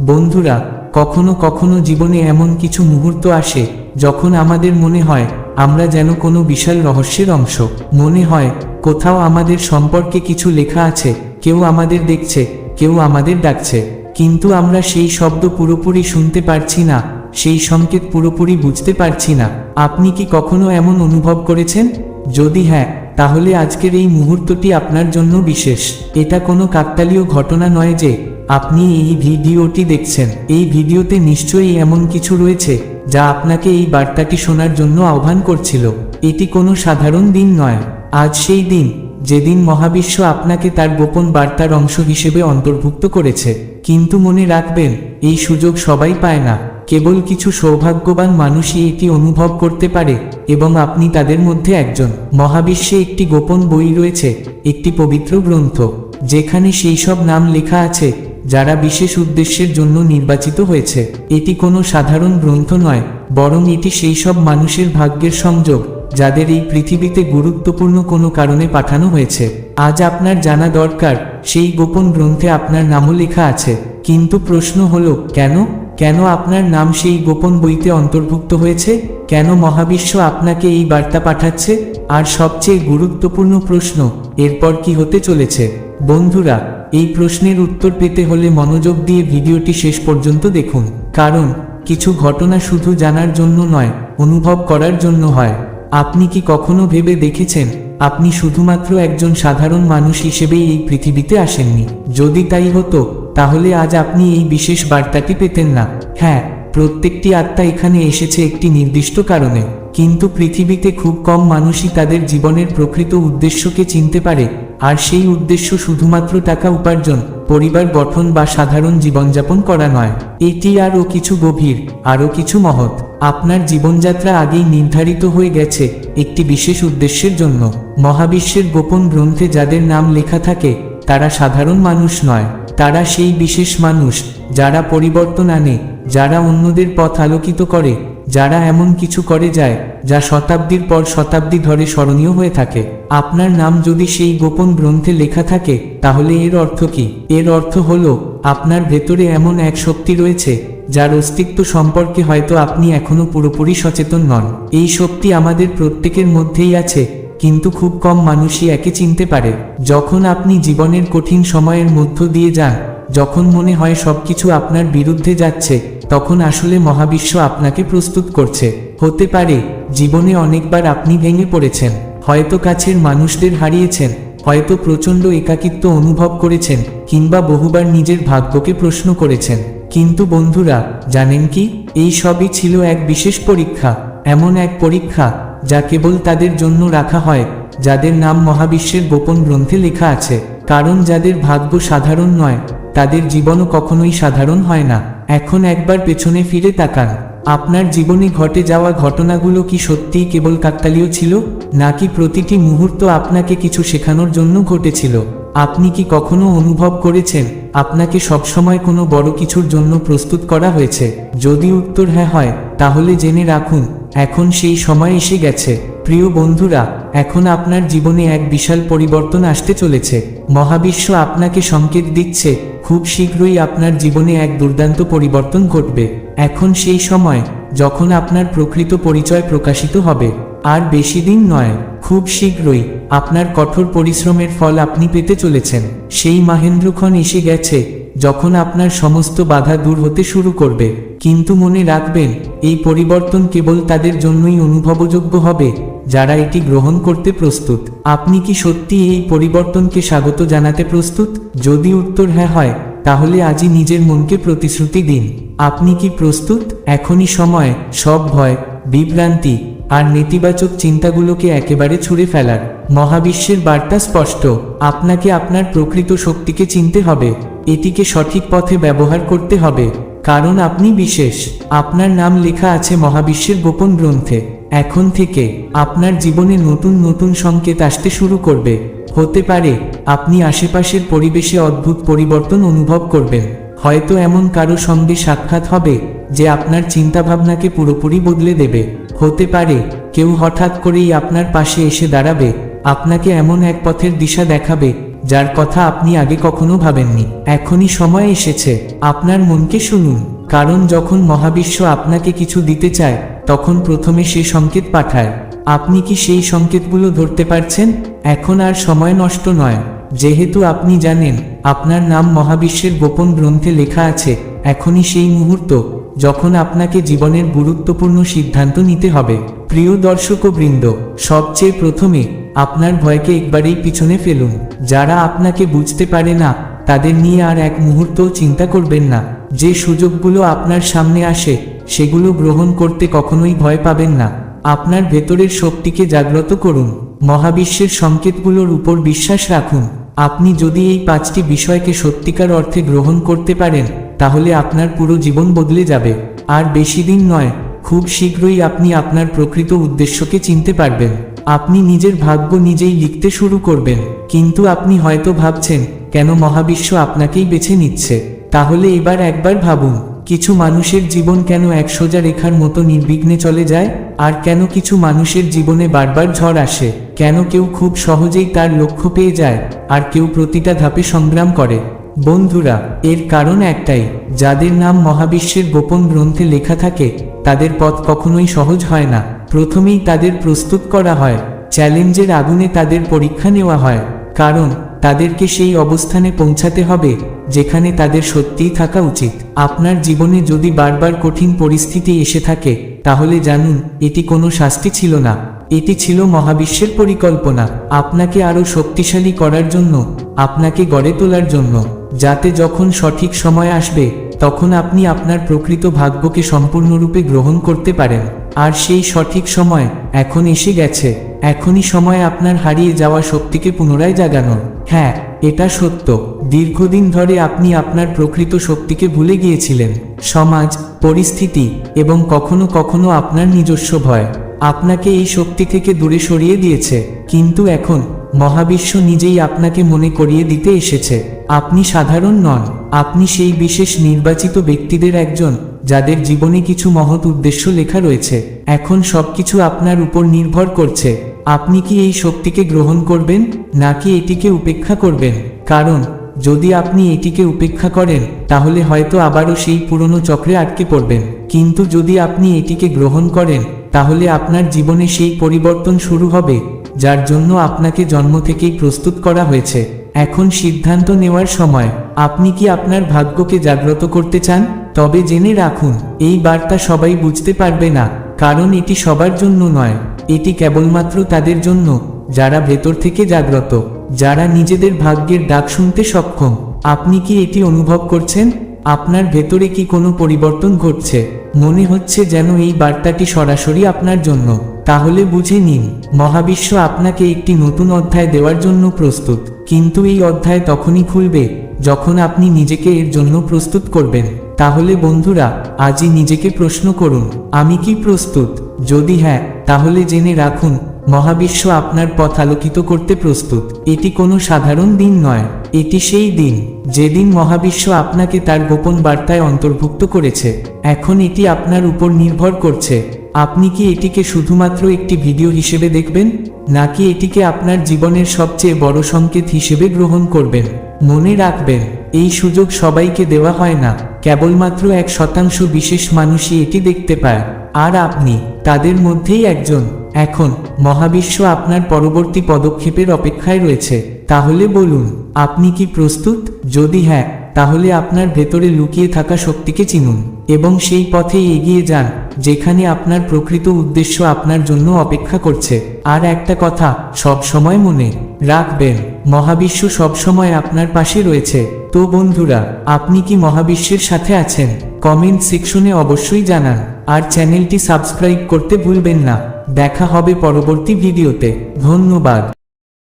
বন্ধুরা, কখনো কখনো জীবনে এমন কিছু মুহূর্ত আসে, যখন আমাদের মনে হয়, আমরা যেন কোনো বিশাল রহস্যের অংশ। মনে হয়, কোথাও আমাদের সম্পর্কে কিছু লেখা আছে, কেউ আমাদের দেখছে, কেউ আমাদের ডাকছে। কিন্তু আমরা সেই শব্দ পুরোপুরি শুনতে পারছি না, সেই সংকেত পুরোপুরি বুঝতে পারছি না। আপনি কি কখনো এমন অনুভব করেছেন? যদি হ্যাঁ তাহলে আজকের এই মুহূর্তটি আপনার জন্য বিশেষ। এটা কোনো কাকতালীয় ঘটনা নয় যে আপনি এই ভিডিওটি দেখছেন। এই ভিডিওতে নিশ্চয়ই এমন কিছু রয়েছে, যা আপনাকে এই বার্তাটি শোনার জন্য আহ্বান করছিল। এটি কোনো সাধারণ দিন নয়। আজ সেই দিন, যেদিন মহাবিশ্ব আপনাকে তার গোপন বার্তার অংশ হিসেবে অন্তর্ভুক্ত করেছে। কিন্তু মনে রাখবেন, এই সুযোগ সবাই পায় না। কেবল কিছু সৌভাগ্যবান মানুষই এটি অনুভব করতে পারে, এবং আপনি তাদের মধ্যে একজন। মহাবিশ্বে একটি গোপন বই রয়েছে, একটি পবিত্র গ্রন্থ, যেখানে সেই সব নাম লেখা আছে যারা বিশেষ উদ্দেশ্যের জন্য নির্বাচিত হয়েছে। এটি কোনো সাধারণ গ্রন্থ নয়, বরং এটি সেই সব মানুষের ভাগ্যের সংযোগ, যাদের এই পৃথিবীতে গুরুত্বপূর্ণ কোনো কারণে পাঠানো হয়েছে। আজ আপনার জানা দরকার, সেই গোপন গ্রন্থে আপনার নামও লেখা আছে। কিন্তু প্রশ্ন হলো, কেন? কেন আপনার নাম সেই গোপন বইতে অন্তর্ভুক্ত হয়েছে? কেন মহাবিশ্ব আপনাকে এই বার্তা পাঠাচ্ছে? আর সবচেয়ে গুরুত্বপূর্ণ প্রশ্ন, এরপর কি হতে চলেছে? বন্ধুরা, এই প্রশ্নের উত্তর পেতে হলে মনোযোগ দিয়ে ভিডিওটি শেষ পর্যন্ত দেখুন। কারণ, কিছু ঘটনা শুধু জানার জন্য নয়, অনুভব করার জন্য হয়। আপনি কি কখনো ভেবে দেখেছেন, আপনি শুধুমাত্র একজন সাধারণ মানুষ হিসেবেই এই পৃথিবীতে আসেননি? যদি তাই হতো তাহলে আজ আপনি এই বিশেষ বার্তাটি পেতেন না। হ্যাঁ প্রত্যেকটি আত্মা এখানে এসেছে একটি নির্দিষ্ট কারণে। কিন্তু পৃথিবীতে খুব কম মানুষই তাদের জীবনের প্রকৃত উদ্দেশ্যকে চিনতে পারে, আর সেই উদ্দেশ্য শুধুমাত্র টাকা উপার্জন, পরিবার গঠন বা সাধারণ জীবনযাপন করা নয়। এটি আরও কিছু গভীর, আরও কিছু মহৎ। আপনার জীবনযাত্রা আগেই নির্ধারিত হয়ে গেছে একটি বিশেষ উদ্দেশ্যের জন্য। মহাবিশ্বের গোপন গ্রন্থে যাদের নাম লেখা থাকে, তারা সাধারণ মানুষ নয়। তারা সেই বিশেষ মানুষ, যারা পরিবর্তন আনে, যারা অন্যদের পথ আলোকিত করে, যারা এমন কিছু করে যায়, যা শতাব্দীর পর শতাব্দী ধরে স্মরণীয় হয়ে থাকে। আপনার নাম যদি সেই গোপন গ্রন্থে লেখা থাকে, তাহলে এর অর্থ কি? এর অর্থ হল, আপনার ভেতরে এমন এক শক্তি রয়েছে, যার অস্তিত্ব সম্পর্কে হয়তো আপনি এখনও পুরোপুরি সচেতন নন। এই শক্তি আমাদের প্রত্যেকের মধ্যেই আছে কিন্তু খুব কম মানুষই একে চিনতে পারে। যখন আপনি জীবনের কঠিন সময়ের মধ্য দিয়ে যান, যখন মনে হয় সবকিছু আপনার বিরুদ্ধে যাচ্ছে, তখন আসলে মহাবিশ্ব আপনাকে প্রস্তুত করছে। হতে পারে, জীবনে অনেকবার আপনি ভেঙে পড়েছেন, হয়তো কাছের মানুষদের হারিয়েছেন, হয়তো প্রচণ্ড একাকিত্ব অনুভব করেছেন, কিংবা বহুবার নিজের ভাগ্যকে প্রশ্ন করেছেন। কিন্তু বন্ধুরা, জানেন কি? এই সবই ছিল এক বিশেষ পরীক্ষা, এমন এক পরীক্ষা যা কেবল তাদের জন্য রাখা হয়, যাদের নাম মহাবিশ্বের গোপন গ্রন্থে লেখা আছে। কারণ যাদের ভাগ্য সাধারণ নয়, তাদের জীবনও কখনোই সাধারণ হয় না। এখন একবার পেছনে ফিরে তাকান। আপনার জীবনে ঘটে যাওয়া ঘটনাগুলো কি সত্যিই কেবল কাকতালীয় ছিল? নাকি প্রতিটি মুহূর্ত আপনাকে কিছু শেখানোর জন্য ঘটেছিল? আপনি কি কখনো অনুভব করেছেন, আপনাকে সবসময় কোনো বড় কিছুর জন্য প্রস্তুত করা হয়েছে? যদি উত্তর হ্যাঁ হয়, তাহলে জেনে রাখুন এখন সেই সময় এসে গেছে। প্রিয় বন্ধুরা, এখন আপনার জীবনে এক বিশাল পরিবর্তন আসতে চলেছে। মহাবিশ্ব আপনাকে সংকেত দিচ্ছে, খুব শীঘ্রই আপনার জীবনে এক দুর্দান্ত পরিবর্তন ঘটবে। এখন সেই সময়, যখন আপনার প্রকৃত পরিচয় প্রকাশিত হবে। আর বেশি দিন নয়। খুব শীঘ্রই আপনার কঠোর পরিশ্রমের ফল আপনি পেতে চলেছেন। সেই মাহেন্দ্রক্ষণ এসে গেছে, যখন আপনার সমস্ত বাধা দূর হতে শুরু করবে। কিন্তু মনে রাখবেন, এই পরিবর্তন কেবল তাদের জন্যই অনুভবযোগ্য হবে, যারা এটি গ্রহণ করতে প্রস্তুত। আপনি কি সত্যি এই পরিবর্তনকে স্বাগত জানাতে প্রস্তুত? যদি উত্তর হ্যাঁ হয়, তাহলে আজই নিজের মনকে প্রতিশ্রুতি দিন। আপনি কি প্রস্তুত? এখনই সময়, সব ভয়, বিভ্রান্তি আর নেতিবাচক চিন্তাগুলোকে একেবারে ছুঁড়ে ফেলার। মহাবিশ্বের বার্তা স্পষ্ট, আপনাকে আপনার প্রকৃত শক্তিকে চিনতে হবে, এটিকে সঠিক পথে ব্যবহার করতে হবে, কারণ আপনি বিশেষ। আপনার নাম লেখা আছে মহাবিশ্বের গোপন গ্রন্থে, এখন থেকে আপনার জীবনে নতুন নতুন সংকেত আসতে শুরু করবে। হতে পারে, আপনি আশেপাশের পরিবেশে অদ্ভুত পরিবর্তন অনুভব করবেন, হয়তো এমন কারও সঙ্গে সাক্ষাৎ হবে, যে আপনার চিন্তাভাবনাকে পুরোপুরি বদলে দেবে। হতে পারে, কেউ হঠাৎ করেই আপনার পাশে এসে দাঁড়াবে, আপনাকে এমন এক পথের দিশা দেখাবে, যার কথা আপনি আগে কখনো ভাবেননি। এখনই সময় এসেছে, আপনার মনকে শুনুন, কারণ যখন মহাবিশ্ব আপনাকে কিছু দিতে চায়, তখন প্রথমে সে সংকেত পাঠায়। আপনি কি সেই সংকেতগুলো ধরতে পারছেন? এখন আর সময় নষ্ট নয়। যেহেতু আপনি জানেন, আপনার নাম মহাবিশ্বের গোপন গ্রন্থে লেখা আছে, এখনই সেই মুহূর্ত যখন আপনাকে জীবনের গুরুত্বপূর্ণ সিদ্ধান্ত নিতে হবে, প্রিয় দর্শক বৃন্দ, সবচেয়ে প্রথমে আপনার ভয়কে একবারেই পিছনে ফেলুন। যারা আপনাকে বুঝতে পারে না, তাদের নিয়ে আর এক মুহূর্তও চিন্তা করবেন না। যে সুযোগগুলো আপনার সামনে আসে, সেগুলো গ্রহণ করতে কখনোই ভয় পাবেন না। আপনার ভেতরের শক্তিকে জাগ্রত করুন। মহাবিশ্বের সংকেতগুলোর উপর বিশ্বাস রাখুন। আপনি যদি এই পাঁচটি বিষয়কে সত্যিকার অর্থে গ্রহণ করতে পারেন তাহলে আপনার পুরো জীবন বদলে যাবে। আর বেশি দিন নয়, খুব শীঘ্রই আপনি আপনার প্রকৃত উদ্দেশ্যকে চিনতে পারবেন। আপনি নিজের ভাগ্য নিজেই লিখতে শুরু করবেন। কিন্তু আপনি হয়তো ভাবছেন, কেন মহাবিশ্ব আপনাকেই বেছে নিচ্ছে? তাহলে এবার একবার ভাবুন, কিছু মানুষের জীবন কেন এক সোজা রেখার মতো নির্বিঘ্নে চলে যায়? আর কেন কিছু মানুষের জীবনে বারবার ঝড় আসে? কেন কেউ খুব সহজেই তার লক্ষ্য পেয়ে যায়? আর কেউ প্রতিটা ধাপে সংগ্রাম করে? বন্ধুরা, এর কারণ একটাই, যাদের নাম মহাবিশ্বের গোপন গ্রন্থে লেখা থাকে, তাদের পথ কখনোই সহজ হয় না। প্রথমেই তাদের প্রস্তুত করা হয়, চ্যালেঞ্জের আগুনে তাদের পরীক্ষা নেওয়া হয়, কারণ তাদেরকে সেই অবস্থানে পৌঁছাতে হবে, যেখানে তাদের সত্যিই থাকা উচিত। আপনার জীবনে যদি বারবার কঠিন পরিস্থিতি এসে থাকে, তাহলে জানুন, এটি কোনো শাস্তি ছিল না। এটি ছিল মহাবিশ্বের পরিকল্পনা। আপনাকে আরও শক্তিশালী করার জন্য, আপনাকে গড়ে তোলার জন্য। যাতে যখন সঠিক সময় আসবে, তখন আপনি আপনার প্রকৃত ভাগ্যকে সম্পূর্ণরূপে গ্রহণ করতে পারেন। আর সেই সঠিক সময় এখন এসে গেছে। এখনই সময় আপনার হারিয়ে যাওয়া শক্তিকে পুনরায় জাগানোর হ্যাঁ এটা সত্য। দীর্ঘদিন ধরে আপনি আপনার প্রকৃত শক্তিকে ভুলে গিয়েছিলেন। সমাজ, পরিস্থিতি এবং কখনো কখনো আপনার নিজস্ব ভয়। আপনাকে এই শক্তি থেকে দূরে সরিয়ে দিয়েছে। কিন্তু এখন মহাবিশ্ব নিজেই আপনাকে মনে করিয়ে দিতে এসেছে। আপনি সাধারণ নন। আপনি সেই বিশেষ নির্বাচিত ব্যক্তিদের একজন, যাদের জীবনে কিছু মহৎ উদ্দেশ্য লেখা রয়েছে। এখন সবকিছু আপনার উপর নির্ভর করছে। আপনি কি এই শক্তিকে গ্রহণ করবেন, নাকি এটিকে উপেক্ষা করবেন? কারণ, যদি আপনি এটিকে উপেক্ষা করেন, তাহলে হয়তো আবারও সেই পুরনো চক্রে আটকে পড়বেন। কিন্তু যদি আপনি এটিকে গ্রহণ করেন, তাহলে আপনার জীবনে সেই পরিবর্তন শুরু হবে। যার জন্য আপনাকে জন্ম থেকেই প্রস্তুত করা হয়েছে। এখন সিদ্ধান্ত নেওয়ার সময়। আপনি কি আপনার ভাগ্যকে জাগ্রত করতে চান? তবে জেনে রাখুন, এই বার্তা সবাই বুঝতে পারবে না, কারণ এটি সবার জন্য নয়। এটি কেবলমাত্র তাদের জন্য, যারা ভেতর থেকে জাগ্রত, যারা নিজেদের ভাগ্যের ডাক শুনতে সক্ষম। আপনি কি এটি অনুভব করছেন? আপনার ভেতরে কি কোনো পরিবর্তন ঘটছে? মনে হচ্ছে যেন এই বার্তাটি সরাসরি আপনার জন্য। তাহলে বুঝে নিন, মহাবিশ্ব আপনাকে একটি নতুন অধ্যায় দেওয়ার জন্য প্রস্তুত। কিন্তু এই অধ্যায় তখনই খুলবে, যখন আপনি নিজেকে এর জন্য প্রস্তুত করবেন। তাহলে বন্ধুরা, আজই নিজেকে প্রশ্ন করুন, আমি কি প্রস্তুত? যদি হ্যাঁ তাহলে জেনে রাখুন, মহাবিশ্ব আপনার পথ আলোকিত করতে প্রস্তুত। এটি কোনো সাধারণ দিন নয়, এটি সেই দিন, যেদিন মহাবিশ্ব আপনাকে তার গোপন বার্তায় অন্তর্ভুক্ত করেছে। এখন এটি আপনার উপর নির্ভর করছে। আপনি কি এটিকে শুধুমাত্র একটি ভিডিও হিসেবে দেখবেন, নাকি এটিকে আপনার জীবনের সবচেয়ে বড় সংকেত হিসেবে গ্রহণ করবেন? মনে রাখবেন, এই সুযোগ সবাইকে দেওয়া হয় না। কেবলমাত্র এক শতাংশ বিশেষ মানুষই এটি দেখতে পায়। আর আপনি, তাদের মধ্যেই একজন। এখন, মহাবিশ্ব আপনার পরবর্তী পদক্ষেপের অপেক্ষায় রয়েছে। তাহলে বলুন, আপনি কি প্রস্তুত? যদি হ্যাঁ তাহলে আপনার ভেতরে লুকিয়ে থাকা শক্তিকে চিনুন, এবং সেই পথে এগিয়ে যান, যেখানে আপনার প্রকৃত উদ্দেশ্য আপনার জন্য অপেক্ষা করছে। আর একটা কথা সব সময় মনে রাখবেন। মহাবিশ্ব সবসময় আপনার পাশে রয়েছে। তো বন্ধুরা, আপনি কি মহাবিশ্বের সাথে আছেন? কমেন্ট সেকশনে অবশ্যই জানান। আর চ্যানেলটি সাবস্ক্রাইব করতে ভুলবেন না। দেখা হবে পরবর্তী ভিডিওতে। ধন্যবাদ।